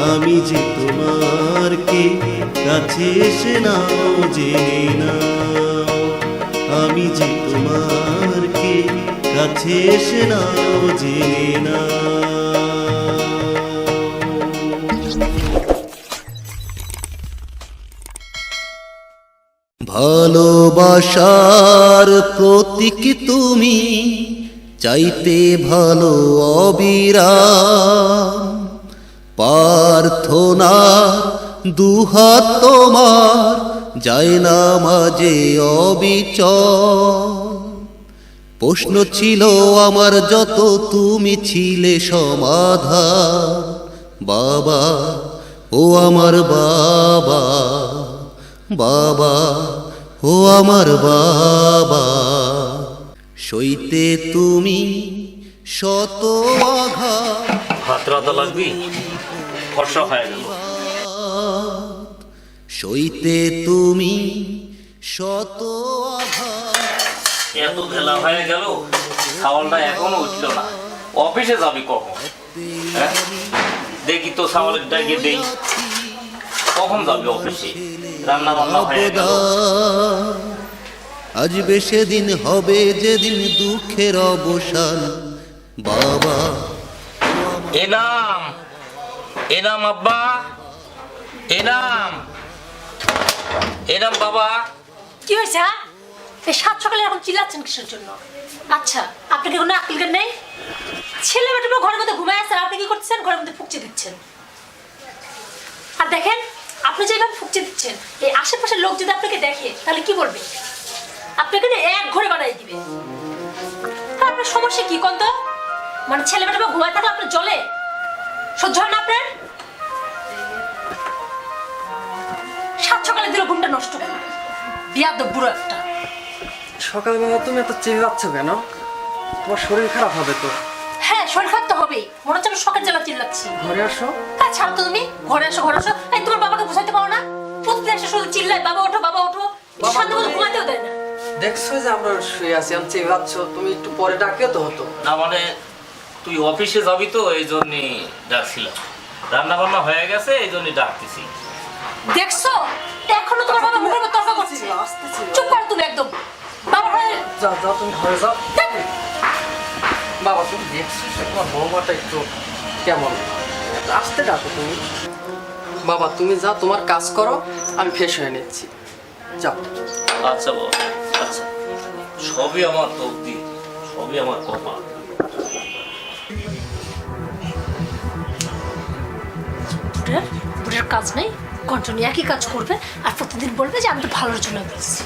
আমি যে তোমার কে, কাছে এসে নাও, জেনে নাও। আমি যে তোমার কে, কাছে এসে নাও, জেনে ভালোবাসার প্রতীক তুমি, চাইতে ভালো অবিরাম। প্রার্থনা দুহাত তোমার, যায় না মাঝে অবিচল। প্রশ্ন ছিল আমার যত, তুমি ছিলে সমাধান। বাবা, ও আমার বাবা বাবা, ও আমার বাবা। সইতে তুমি শত আঘাত। হাত রাতা লাগবি? ফর্সা হয়ে গেল। সইতে তুমি শত এত খেলা হয়ে গেল সাওয়ালটা এখনও উঠল না। অফিসে যাবি কখন? হ্যাঁ? দেখি তো সাওয়ালের ডাকে দেই কখন যাবি অফিসে? রান্না বান্না হয়ে গেল। আসবে সেদিন হবে যেদিন দুঃখের অবসান। বাবা এনাম! এনাম আব্বা, এনাম এনাম বাবা। কি হয়েছে হ্যাঁ? এই সাত সকালে এখন চিল্লাচ্ছেন কিসের জন্য? আচ্ছা আপনার কি কোনো আকিল নেই? ছেলে পুরো ঘরের মধ্যে ঘুমায় আছেন আপনি কি করতেছেন ঘরের মধ্যে ফুকচে দিচ্ছেন। আর দেখেন, আপনি যেভাবে ফুকচে দিচ্ছেন, এই আশেপাশের লোক যদি আপনাকে দেখে, তাহলে কি বলবে? আপনাকে না এক ঘরে বানাই দিবে। আপনার সমস্যা কি, কন্ত? মানে ছেলে মেয়েটা ঘুমায় থাকলে আপনার জলে সহ্য হয় না আপনার? সাত সকালে দিল ঘুমটা নষ্ট। করে বিয়াদ বুড়ো একটা। সকালবেলা তুমি এত চেয়ে কেন? তোমার শরীর খারাপ হবে তো। হ্যাঁ শরীর খারাপ তো হবেই। মনে হচ্ছে আমি শখের জ্বালা চিল্লাচ্ছি। ঘরে আসো। হ্যাঁ ছাড় তো তুমি। ঘরে আসো ঘরে আসো। এই তোমার বাবাকে বুঝাইতে পারো না? প্রতিদিন এসে শুধু চিল্লায় বাবা ওঠো বাবা ওঠো। শান্ত মতো ঘুমাতেও দেয় না। দেখছ যে আমরা শুয়ে আছি আমি চেয়ে যাচ্ছ তুমি একটু পরে ডাকিও তো হতো। না মানে তুই অফিসে যাবি তো এই জন্যই ডাকছিলাম। রান্না বান্না হয়ে গেছে এই জন্যই ডাকতেছি। দেখছ? এখনও তোমার বাবা মুখের মতো তর্ক করছে। চুপ করো তুমি একদম। বাবা হয়ে যাও যাও তুমি ঘরে যাও। বাবা তুমি দেখছ যে তোমার বৌমাটা একটু কেমন? আসতে ডাকো তুমি। বাবা তুমি যা তোমার কাজ করো আমি ফ্রেশ হয়ে নিচ্ছি। যাও। আচ্ছা বাবা আচ্ছা। সবই আমার তকদি সবই আমার কপাল। বুড়ের বুড়ের কাজ নেই কন্টিনিউ একই কাজ করবে আর প্রতিদিন বলবে যে আমি তো ভালোর জন্য বলছি।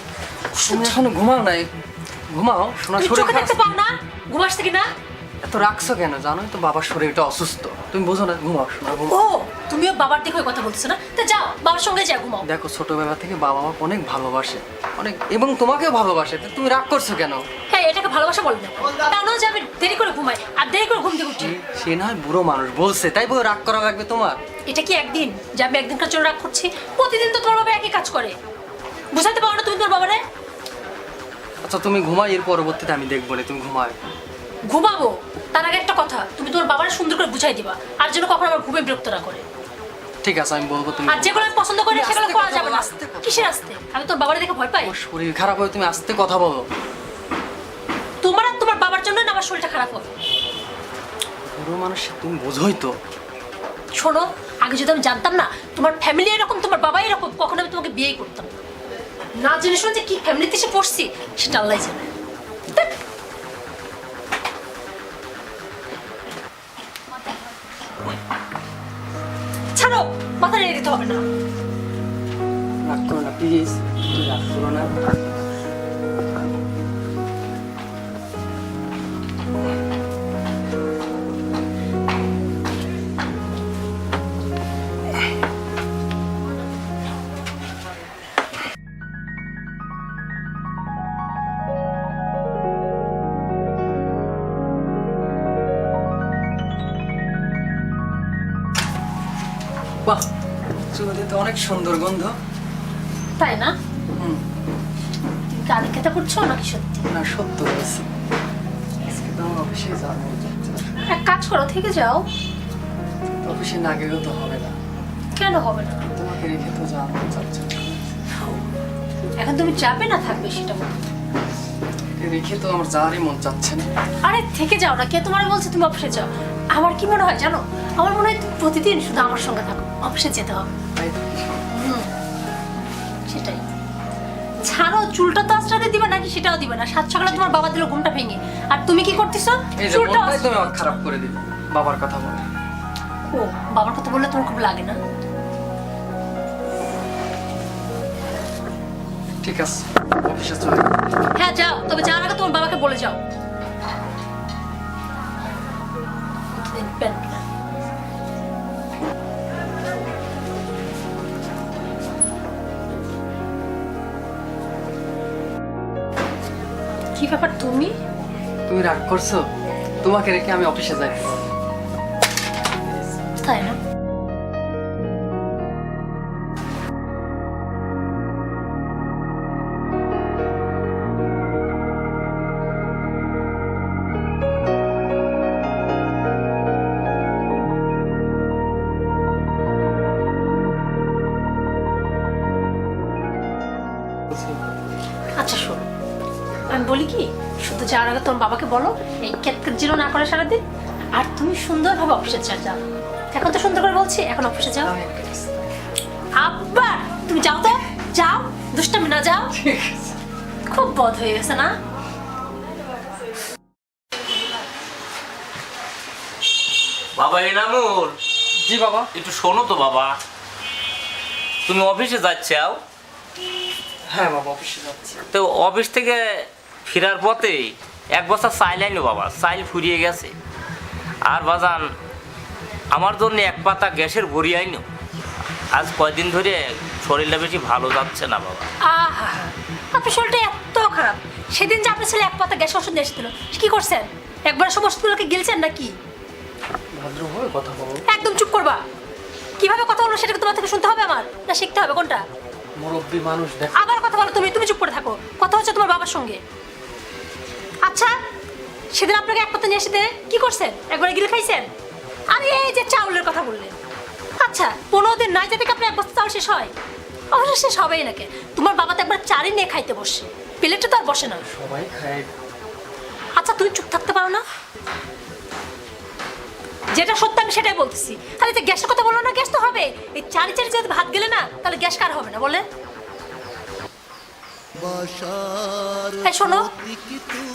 তুমি এখনও ঘুমাও নাই? ঘুমাও শোনা তুমি শরীর চোখে দেখতে খারাপ পাও না? ঘুমাস থেকে না এত রাখছো কেন? জানোই তো বাবার শরীরটা অসুস্থ। তুমি বোঝো না ঘুমাও শোনা ঘুমাও। ও তুমিও বাবার দিকে ওই কথা বলছো না? তা যাও বাবার সঙ্গে যা ঘুমাও। দেখো ছোটবেলা থেকে বাবা আমাকে অনেক ভালোবাসে। অনেক এবং তোমাকেও ভালোবাসে। তো তুমি রাগ করছ কেন? এটাকে ভালোবাসা বলে না। নয় দেরি করে ঘুমাই আর দেরি করে ঘুম থেকে উঠি। সে না হয় বুড়ো মানুষ বলছে তাই বলে রাগ করা লাগবে তোমার? এটা কি একদিন যে আমি একদিনকার জন্য রাগ করছি? প্রতিদিন তো তোমার বাবা একই কাজ করে। বুঝাতে পারো না তুমি তোমার বাবারে? আচ্ছা তুমি ঘুমাই এর পরবর্তীতে আমি দেখব না তুমি ঘুমায় ঘুমাবো? তার আগে একটা কথা তুমি তোমার বাবার সুন্দর করে বুঝাই দিবা আর যেন কখনো আমার ঘুমে বিরক্ত না করে। ঠিক আছে আমি বলব তুমি আর যেগুলো আমি পছন্দ করি সেগুলো করা যাবে না। কিসের আসতে? আমি তোর বাবারে দেখে ভয় পাই। শরীর খারাপ হয় তুমি আস্তে কথা বলো তোমার আর তোমার বাবার জন্য না আমার শরীরটা খারাপ হবে বুড়ো মানুষ তুমি বোঝোই তো। শোনো আগে যদি আমি জানতাম না তোমার ফ্যামিলি এরকম তোমার বাবা এরকম কখনো আমি তোমাকে বিয়েই করতাম না। জেনে শুনে যে কি ফ্যামিলিতে এসে পড়ছি সেটা আল্লাহ জানে। ছাড়ো মাথা নিয়ে দিতে হবে না। রাগ করো না প্লিজ রাগ করো না। তো অনেক সুন্দর গন্ধ। তাই না? হুম। তুমি কি আদিক্ষেতা করছ নাকি সত্যি? না সত্য বলছি আজকে তো আমার অফিসে যাব এক কাজ করো থেকে যাও। অফিসে না গেলেও তো হবে না। কেন হবে না? তোমাকে রেখে তো যাওয়া এখন তুমি যাবে না থাকবে সেটা বলতে রেখে তো আমার যাওয়ারই মন চাচ্ছে না। আরে থেকে যাও না। কে তোমার বলছে তুমি অফিসে যাও? আমার কি মনে হয় জানো? আমার মনে হয় তুমি প্রতিদিন শুধু আমার সঙ্গে থাকো। অফিসে যেতে হবে। সেটাই। ছাড়ো চুলটা তো আশ্রাতে দিবে নাকি সেটাও দিবে না। সাত সকালে তোমার বাবা দিল ঘুমটা ভেঙে। আর তুমি কি করতেছো? চুলটা তুমি খারাপ করে দিলে। বাবার কথা বলে। ও বাবার কথা বললে তোমার খুব লাগে না? ঠিক আছে অফিসে চলে হ্যাঁ যাও। তবে যাওয়ার আগে তোমার বাবাকে বলে যাও। কি ব্যাপার তুমি? তুমি রাগ করছ? তোমাকে রেখে আমি অফিসে যাই। তাই না? বাবাকে বলো এই ক্যাটকেট জিরো না করে সারাদিন। আর তুমি সুন্দরভাবে অফিসে যাও। এখন তো সুন্দর করে বলছি এখন অফিসে যাও। আব্বা তুমি যাও তো যাও দুষ্টামি না যাও। খুব বধ হয়ে গেছে না? বাবা এনামুর জি বাবা। একটু শোনো তো বাবা। তুমি অফিসে যাচ্ছাও হ্যাঁ বাবা অফিসে যাচ্ছি। তো অফিস থেকে ফেরার পথে এক বস্তা চাইল আইনো বাবা চাইল ফুরিয়ে গেছে। আর বাজান আমার জন্য এক পাতা গ্যাসের ভরি আইনো আজ কয়দিন ধরে শরীরটা বেশি ভালো যাচ্ছে না বাবা। আহা আপনার শরীরটা এত খারাপ। সেদিন যে আপনার ছেলে এক পাতা গ্যাস ওষুধ নিয়ে এসেছিল কি করছেন? একবার সমস্ত গুলোকে গিলছেন নাকি? ভদ্রভাবে কথা বলো। একদম চুপ করবা। কীভাবে কথা বলব সেটা তোমার থেকে শুনতে হবে আমার? না শিখতে হবে কোনটা? মুরব্বী মানুষ দেখ আবার কথা বলো তুমি তুমি চুপ করে থাকো। কথা হচ্ছে তোমার বাবার সঙ্গে। আচ্ছা সেদিন আপনাকে এক পাতা নিয়ে এসে কি করছেন? একবারে গিলে খাইছেন? আরে এই যে চাউলের কথা বললেন। আচ্ছা পনেরো দিন নাই যেতে আপনি এক বস্তা চাউল শেষ হয়? অবশ্যই শেষ হবেই নাকি? তোমার বাবা তো একবার চারি নিয়ে খাইতে বসে। প্লেটে তো আর বসে না। সবাই খায়। আচ্ছা তুমি চুপ থাকতে পারো না? যেটা সত্য আমি সেটাই বলতেছি। তাহলে যে গ্যাসের কথা বলল না গ্যাস তো হবে। এই চারি চারি যদি ভাত গেলে না তাহলে গ্যাস কার হবে না বলে এই শোনো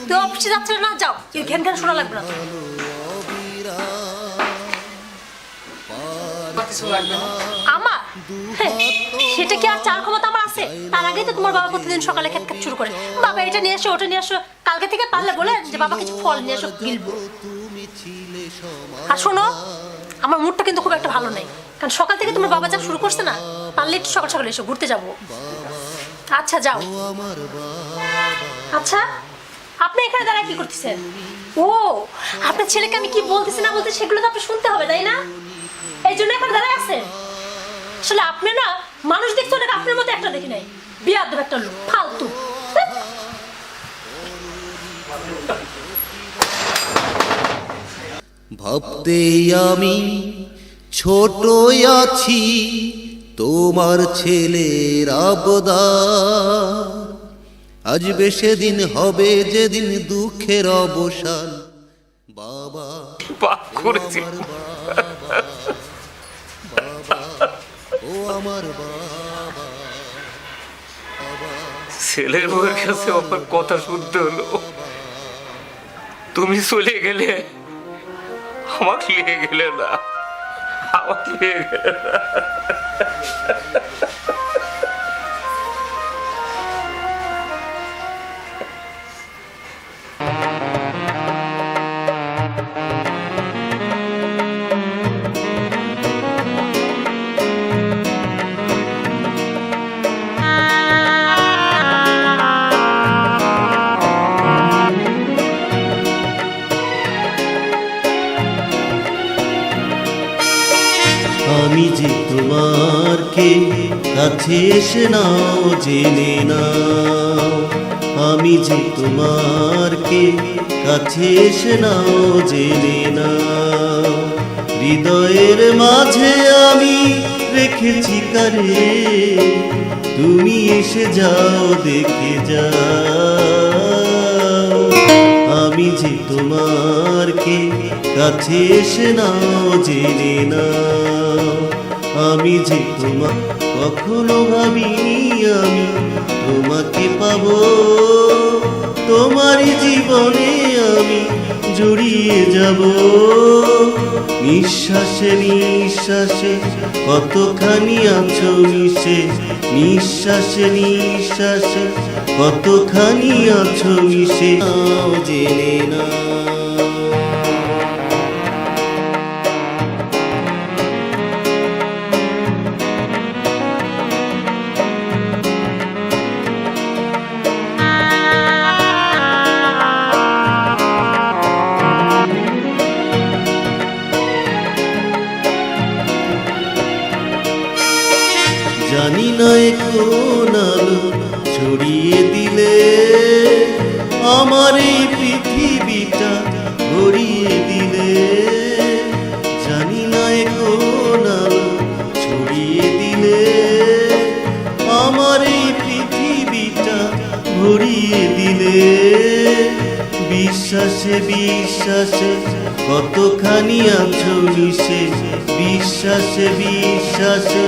তুমি অফিসে যাচ্ছে না? যাও ঘ্যান ঘ্যান শোনা লাগবে না। আমার? হ্যাঁ, সেটা কি আর চার ক্ষমতা আমার আছে? তার তো তোমার বাবা প্রতিদিন সকালে খেত খেত শুরু করে। বাবা এটা নিয়ে এসো ওটা নিয়ে এসো। কালকে থেকে পারলে বলে যে বাবা কিছু ফল নিয়ে আসো গিলবো। আর শোনো আমার মুডটা কিন্তু খুব একটা ভালো নেই। কারণ সকাল থেকে তোমার বাবা যা শুরু করছে না পারলে একটু সকাল সকালে এসো ঘুরতে যাব। আচ্ছা যাও। আচ্ছা আপনি এখানে দাঁড়ায় কি করতেছেন? ও, আপনার ছেলেকে আমি কি বলতেছি না বলতে সেগুলো তো আপনি শুনতে হবে, তাই না? এই জন্য এখন দাঁড়ায় আছেন? আসলে আপনি না, মানুষ দেখতে অনেক আপনার মতো একটা দেখি নাই। বিয়ার দেব একটা লোক, ফালতু। ভাবতেই আমি ছোট আছি। তোমার ছেলের আবদার। আজ সেদিন হবে যেদিন দুঃখের অবসান। বাবা পাপ করেছি। বাবা বাবা ও আমার বাবা ছেলের বউয়ের কাছে আমার কথা শুনতে হলো। তুমি চলে গেলে আমাকে নিয়ে গেলে না। আমাকে নিয়ে গেলে আমি যে তোমার কে, কাছে এসে নাও, জেনে নাও। আমি যে তোমার কে, কাছে এসে নাও, জেনে নাও। হৃদয়ের মাঝে আমি রেখেছি কারে, তুমি এসে যাও, দেখে যাও। আমি যে তোমার কে, কাছে এসে নাও, জেনে নাও। আমি যে তোমার কখনো ভাবিনি আমি তোমাকে পাব। তোমার জীবনে আমি জড়িয়ে যাব। নিঃশ্বাসে নিঃশ্বাসে কতখানি আছো মিশে? নিঃশ্বাসে নিঃশ্বাসে কতখানি আছো মিশে? জেনে না জানি না এ কোন আলো ছড়িয়ে দিলে। আমার এই পৃথিবীটা ভরিয়ে দিলে। জানি না এ কোন আলো ছড়িয়ে দিলে। আমার এই পৃথিবীটা ভরিয়ে দিলে। বিশ্বাসে বিশ্বাসে কতখানি আছো মিশে। বিশ্বাসে বিশ্বাসে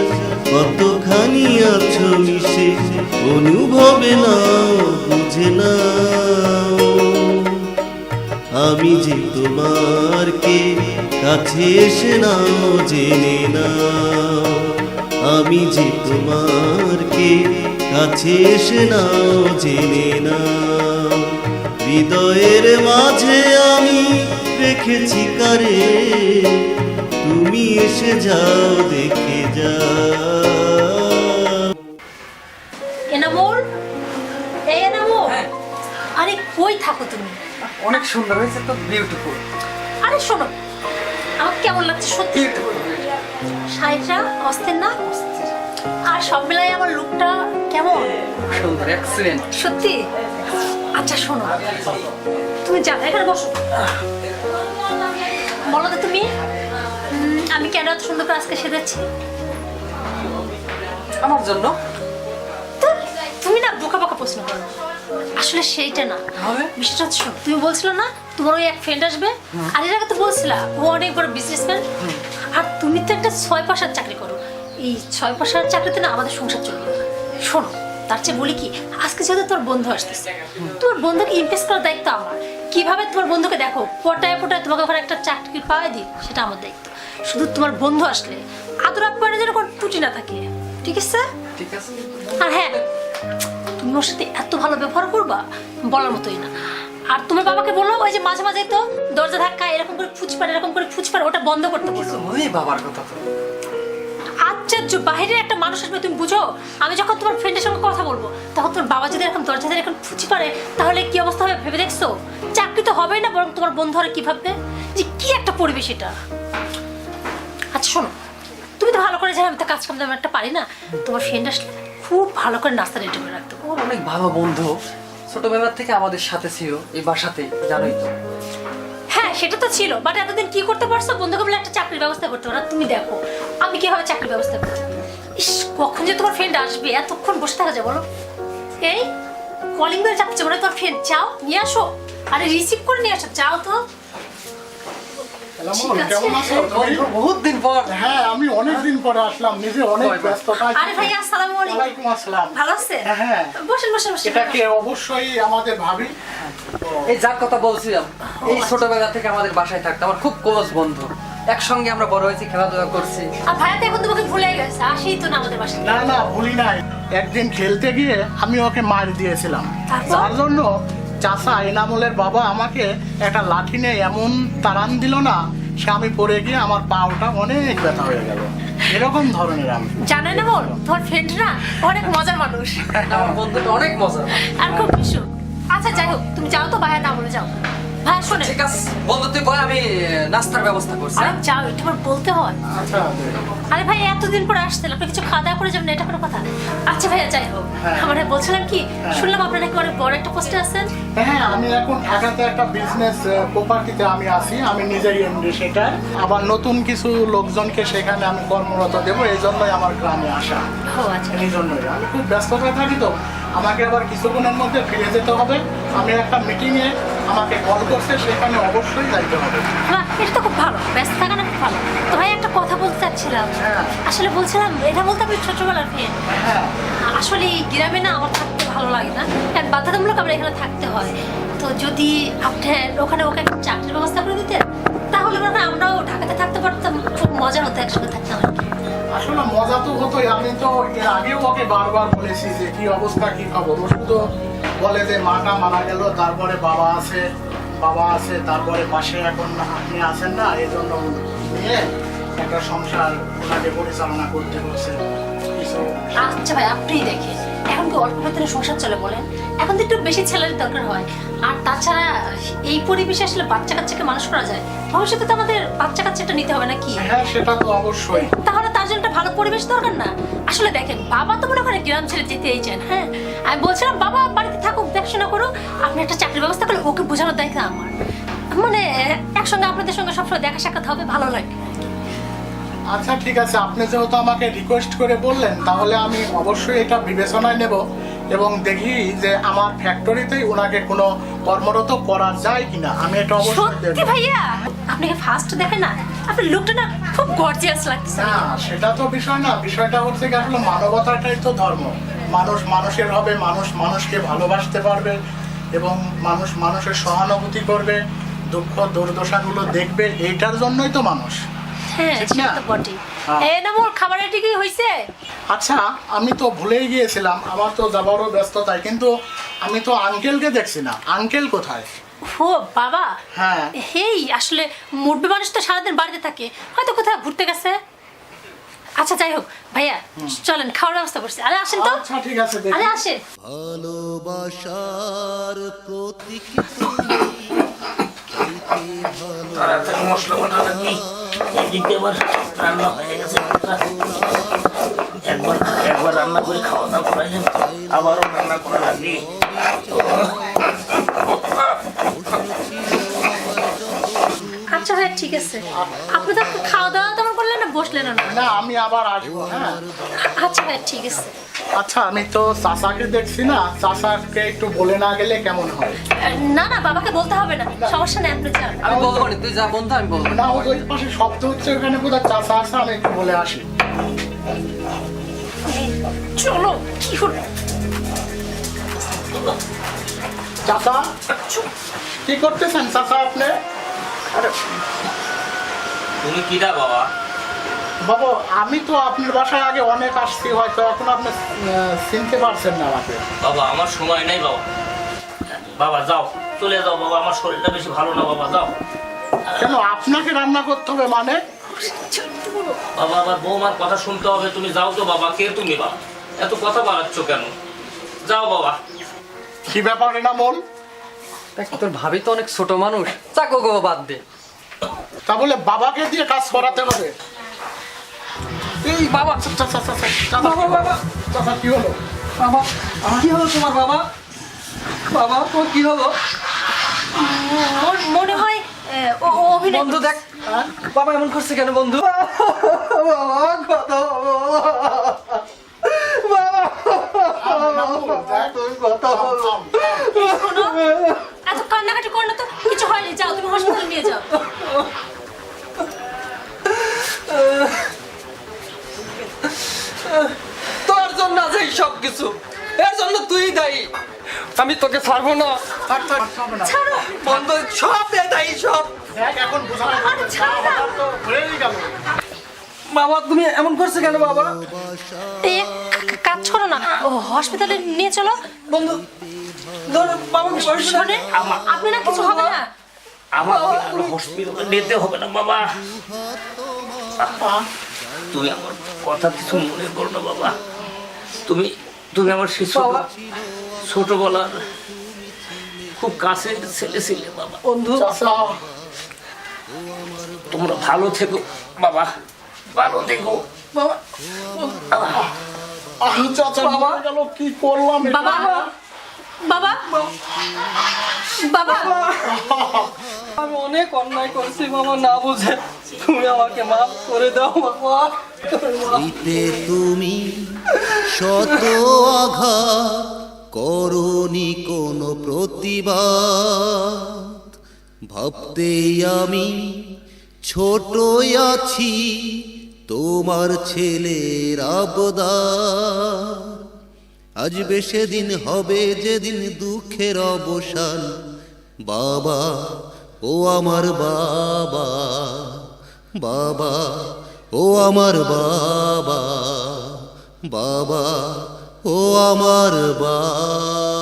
কতখানি আছো মিশে? অনুভবে নাও বুঝে নাও আমি যে তোমার কে, কাছে এসে নাও জেনে নাও আমি যে তোমার কে, কাছে এসে নাও জেনে নাও হৃদয়ের মাঝে আমি রেখেছি কারে তুমি এসে যাও দেখে যাও। এনামোল? এই এনামোল? আরে কই থাকো তুমি? অনেক সুন্দর হয়েছে তো বিউটিফুল আরে শোনো। আমার কেমন লাগছে সত্যি? শাড়িটা অস্থির না? আর সব মিলাই আমার লুকটা কেমন? সুন্দর এক্সিলেন্ট সত্যি? আচ্ছা শোনো। তুমি জানো এখানে বসো। বলো তো তুমি। আমি কেন এত সুন্দর করে আজকে সেজেছি? আমার জন্য? তুমি না বোকা বোকা প্রশ্ন করো। আসলে সেইটা না? বিষয়টা হচ্ছে তুমি বলছিল না তোমার ওই এক ফ্রেন্ড আসবে। আর এর আগে তো বলছিলা ও অনেক বড় বিজনেসম্যান আর তুমি তো একটা ছয় পয়সার চাকরি করো। এই ছয় পয়সার চাকরিতে না আমাদের সংসার চলবে শোনো তার চেয়ে বলি কি আজকে যেহেতু তোর বন্ধু আসতেছে তোমার বন্ধুকে ইমপ্রেস করার দায়িত্ব আমার। কীভাবে তোমার বন্ধুকে দেখো পটায় পটায় তোমাকে ওখানে একটা চাকরি পাওয়া দিই সেটা আমার দায়িত্ব। শুধু তোমার বন্ধু আসলে আদর আপ্যায়নে যেন কোনো ত্রুটি না থাকে। ঠিক আছে? ঠিক আছে। আর হ্যাঁ তুমি ওর সাথে এত ভালো ব্যবহার করবা বলার মতোই না। আর তোমার বাবাকে বলো ওই যে মাঝে মাঝে তো দরজা ধাক্কা এরকম করে ফুচপার এরকম করে ফুচপার ওটা বন্ধ করতে ওই বাবার কথা তো। আশ্চর্য বাইরের একটা মানুষ আসবে তুমি বুঝো? আমি যখন তোমার ফ্রেন্ডের সঙ্গে কথা বলব তখন তোমার বাবা যদি এরকম দরজা ধরে এরকম ফুচি পারে তাহলে কি অবস্থা হবে ভেবে দেখছ? চাকরি তো হবেই না বরং তোমার বন্ধু আর কি ভাববে? যে কি একটা পরিবেশ এটা? আচ্ছা শোনো। তুমি তো ভালো করে জানো আমি তো কাজ কাম তেমন একটা পারি না। তোমার ফ্রেন্ড আসলে খুব ভালো করে নাস্তা রেডি করে রাখতো। ওর অনেক ভালো বন্ধু। ছোটবেলার থেকে আমাদের সাথে ছিল এই বাসাতে জানোই তো। হ্যাঁ সেটা তো ছিল বাট এতদিন কি করতে পারছ? বন্ধুকে বলে একটা চাকরির ব্যবস্থা করতে আর তুমি দেখো আমি কীভাবে চাকরির ব্যবস্থা করব? ইস কখন যে তোমার ফ্রেন্ড আসবে? এতক্ষণ বসে থাকা যায় বলো। এই কলিং বেল চাপছে মানে তোমার ফ্রেন্ড যাও নিয়ে আসো। আরে রিসিভ করে নিয়ে আসো। যাও তো। বহুত দিন পর। হ্যাঁ আমি অনেক দিন পরে আসলাম নিজে অনেক ব্যস্ততা আরে ভাই আসসালামু আলাইকুম। আসসালাম। ভালো আছে? হ্যাঁ। বসেন বসেন বসেন। এটাকে অবশ্যই আমাদের ভাবি। এই যার কথা বলছিলাম এই ছোটবেলা থেকে আমাদের বাসায় থাকতো। আমার খুব ক্লোজ বন্ধু। একসঙ্গে আমরা বড় হয়েছি খেলাধুলা করছি। আর ভাইয়া তো এখন তোমাকে ভুলে গেছে আসেই তো না আমাদের বাসায়। না না ভুলি নাই। একদিন খেলতে গিয়ে আমি ওকে মার দিয়েছিলাম? তার জন্য চাষা এনামলের বাবা আমাকে একটা লাঠি নিয়ে এমন তাড়ান দিল না সে আমি পড়ে গিয়ে আমার পাওটা অনেক ব্যথা হয়ে গেল। এরকম ধরনের আমি। জানে না বল তোমার ফ্রেন্ডরা অনেক মজার মানুষ। আমার বন্ধুটা অনেক মজা আর খুব ভীষণ আচ্ছা যাই হোক তুমি যাও তো বাইরে না বলে যাও। ভাই শোনেন। ঠিক আছে। বন্ধু তুই বল আমি নাস্তার ব্যবস্থা করছি আরে যাও একটু পর বলতে হয়। আচ্ছা আরে ভাই এতদিন পরে আসছেন আপনি কিছু খাওয়া দাওয়া করে যাবেন এটা কোনো কথা। আচ্ছা ভাইয়া যাই হোক। হ্যাঁ। আমার বলছিলাম কি শুনলাম আপনার নাকি অনেক বড় একটা পোস্টে আছেন। হ্যাঁ আমি এখন ঢাকাতে একটা বিজনেস প্রপার্টিতে আমি আছি আমি নিজেই এমডি সেটা আবার নতুন কিছু লোকজনকে সেখানে আমি কর্মরত দেবো এই জন্যই আমার গ্রামে আসা। ও আচ্ছা। এই জন্যই আমি খুব ব্যস্ততা থাকি তো। আমাকে আবার কিছুক্ষণের মধ্যে ফিরে যেতে হবে। আমি একটা মিটিংয়ে আমাকে কল করছে সেখানে অবশ্যই যাইতে হবে। বাহ, এটা তো খুব ভালো। ব্যস্ত থাকানো খুব ভালো? তো ভাই একটা কথা বলতে চাচ্ছিলাম। হ্যাঁ। আসলে বলছিলাম এটা বলতে আপনি ছোটবেলার ফ্রেন্ড হ্যাঁ। আসলে এই গ্রামে না আমার থাকতে ভালো লাগে না। কারণ বাধ্যতামূলক আমরা এখানে থাকতে হয়। তো যদি আপনার ওখানে ওকে একটা চাকরির ব্যবস্থা করে দিতেন তাহলে মনে আমরাও ঢাকাতে থাকতে পারতাম। খুব মজা হতো একসঙ্গে থাকতাম আসলে মজা তো হতোই। আমি তো এর আগেও ওকে বারবার বলেছি যে কি অবস্থা কি খবর? ও শুধু বলে যে মাটা মারা গেল তারপরে বাবা আছে বাবা আছে তারপরে পাশে এখন আপনি আছেন না এই জন্য নিয়ে একটা সংসার ওনাকে পরিচালনা করতে হচ্ছে আচ্ছা ভাই আপনিই দেখেন। এখন কি অল্প বেতনে সংসার চলে বলেন? এখন তো একটু বেশি ছেলের দরকার হয়। আর তাছাড়া এই পরিবেশে আসলে বাচ্চা কাচ্চাকে মানুষ করা যায়? ভবিষ্যতে তো আমাদের বাচ্চা কাচ্চাটা নিতে হবে নাকি? হ্যাঁ সেটা তো অবশ্যই। জন্য একটা ভালো পরিবেশ দরকার না। আসলে দেখেন বাবা তো মনে করেন গ্রাম ছেড়ে যেতেই চান হ্যাঁ? আমি বলছিলাম বাবা বাড়িতে থাকুক দেখাশোনা করুক। আপনি একটা চাকরির ব্যবস্থা করলে ওকে বোঝানোর দায়িত্ব আমার। মানে একসঙ্গে আপনাদের সঙ্গে সবসময় দেখা সাক্ষাৎ হবে ভালো লাগে। আচ্ছা ঠিক আছে। আপনি যেহেতু আমাকে রিকোয়েস্ট করে বললেন তাহলে আমি অবশ্যই এটা বিবেচনায় নেব এবং দেখি যে আমার ফ্যাক্টরিতেই ওনাকে কোনো কর্মরত করা যায় কিনা। আমি এটা অবশ্যই ভাইয়া? আপনাকে ফার্স্ট দেখে না? আপনার লুকটা না খুব গর্জিয়াস লাগছে। না সেটা তো বিষয় না বিষয়টা হচ্ছে কি আসলে মানবতাটাই তো ধর্ম। মানুষ মানুষের হবে মানুষ মানুষকে ভালোবাসতে পারবে এবং মানুষ মানুষের সহানুভূতি করবে দুঃখ দুর্দশাগুলো দেখবে এইটার জন্যই তো মানুষ। হ্যাঁ হ্যাঁ। আচ্ছা আমি তো ভুলেই গিয়েছিলাম আমার তো যাবারও ব্যস্ততায় কিন্তু আমি তো আঙ্কেলকে দেখছি না। আঙ্কেল কোথায়? ও বাবা। হ্যাঁ। হেই আসলে মুরবি মানুষ তো সারাদিন বাড়িতে থাকে। হয়তো কোথাও ঘুরতে গেছে। আচ্ছা যাই হোক ভাইয়া চলেন খাওয়ার ব্যবস্থা করছি। আরে আসেন তো। আচ্ছা ঠিক আছে আরে আসেন। ভালোবাসার প্রতীক তাড়াতাড়ি মশলা বাটা লাগি এদিকে আবার রান্না হয়ে গেছে। একবার একবার রান্না করে খাওয়া দাওয়া করা আবারও রান্না করা লাগবে। আচ্ছা ভাই ঠিক আছে। আপনি তো খাওয়া দাওয়া তেমন করলেন না বসলেন না? না আমি আবার আসব হ্যাঁ। আচ্ছা ভাই ঠিক আছে। আচ্ছা আমি তো চাচাকে দেখছি না চাচাকে একটু বলে না গেলে কেমন হয়? না না বাবাকে বলতে হবে না সমস্যা নেই আপনি যান। আমি বলব না তুই যা বন্ধু আমি বলব না। ওই পাশে শব্দ হচ্ছে ওখানে কোথাও চাচা আছে আমি একটু বলে আসি। চলো কি হলো? চাচা? কি করতেছেন চাচা আপনি? তুমি কিটা বাবা? বাবু আমি তো আপনার বাসায় আগে অনেক আসছি হয়তো এখন আপনি চিনতে পারছেন না আমাকে। বাবা আমার সময় নেই বাবা। বাবা যাও। চলে যাও বাবা আমার শরীরটা বেশি ভালো না বাবা যাও। কেন আপনাকে রান্না করতে হবে মানে? বাবা আবার বৌমার কথা শুনতে হবে তুমি যাও তো বাবা কে তুমি বাবা? এত কথা বাড়াচ্ছ কেন? যাও বাবা। কি ব্যাপার এটা বল? দেখ তোর ভাবি তো অনেক ছোট মানুষ। চাকো গো বাদ দে। তা বলে বাবাকে দিয়ে কাজ করাতে হবে। এই বাবা চাচা চাচা চাচা বাবা বাবা। চাচা কি হলো? বাবা কি হলো তোমার বাবা? বাবা তোমার কি হলো? মনে হয় বন্ধু দেখ বাবা এমন করছে কেন বন্ধু? বাবা কত বাবা শোনো এত কান্নাকাটি করলে তো কিছু হয়নি যাও তুমি হসপিটালে নিয়ে যাও তোর জন্য আছে সব কিছু এর জন্য তুই দায়ী আমি তোকে ছাড়বো না ছাড়ো বন্ধু সব দায়ী সব দেখ এখন বোঝানো বাবা তুমি এমন করছ কেন বাবা কাজ করো না। ও হসপিটালে নিয়ে চলো। বন্ধু ধর আপনি না কিছু হবে না। আমার হসপিটালে নিতে হবে না বাবা। তুমি আমার কথা কিছু মনে করো না বাবা। তুমি তুমি আমার বাবা। ছোটবেলার খুব কাছের ছেলে ছিলে বাবা। বন্ধু। তোমরা ভালো থেকো বাবা। ভালো থেকো। বাবা আহ, চাচা বাবা। গেল কি করলাম? বাবা। বাবা। বাবা। আমি অনেক অন্যায় করেছি বাবা না বুঝে তুমি আমাকে মাফ করে দাও বাবা। দিতে তুমি শত আঘাত করনি কোনো প্রতিবাদ। ভাবতেই আমি ছোট আছি তোমার ছেলের আবদার। আসবে সেদিন হবে যেদিন দুঃখের অবসান। বাবা, ও আমার বাবা বাবা, ও আমার বাবা বাবা, ও আমার বাবা।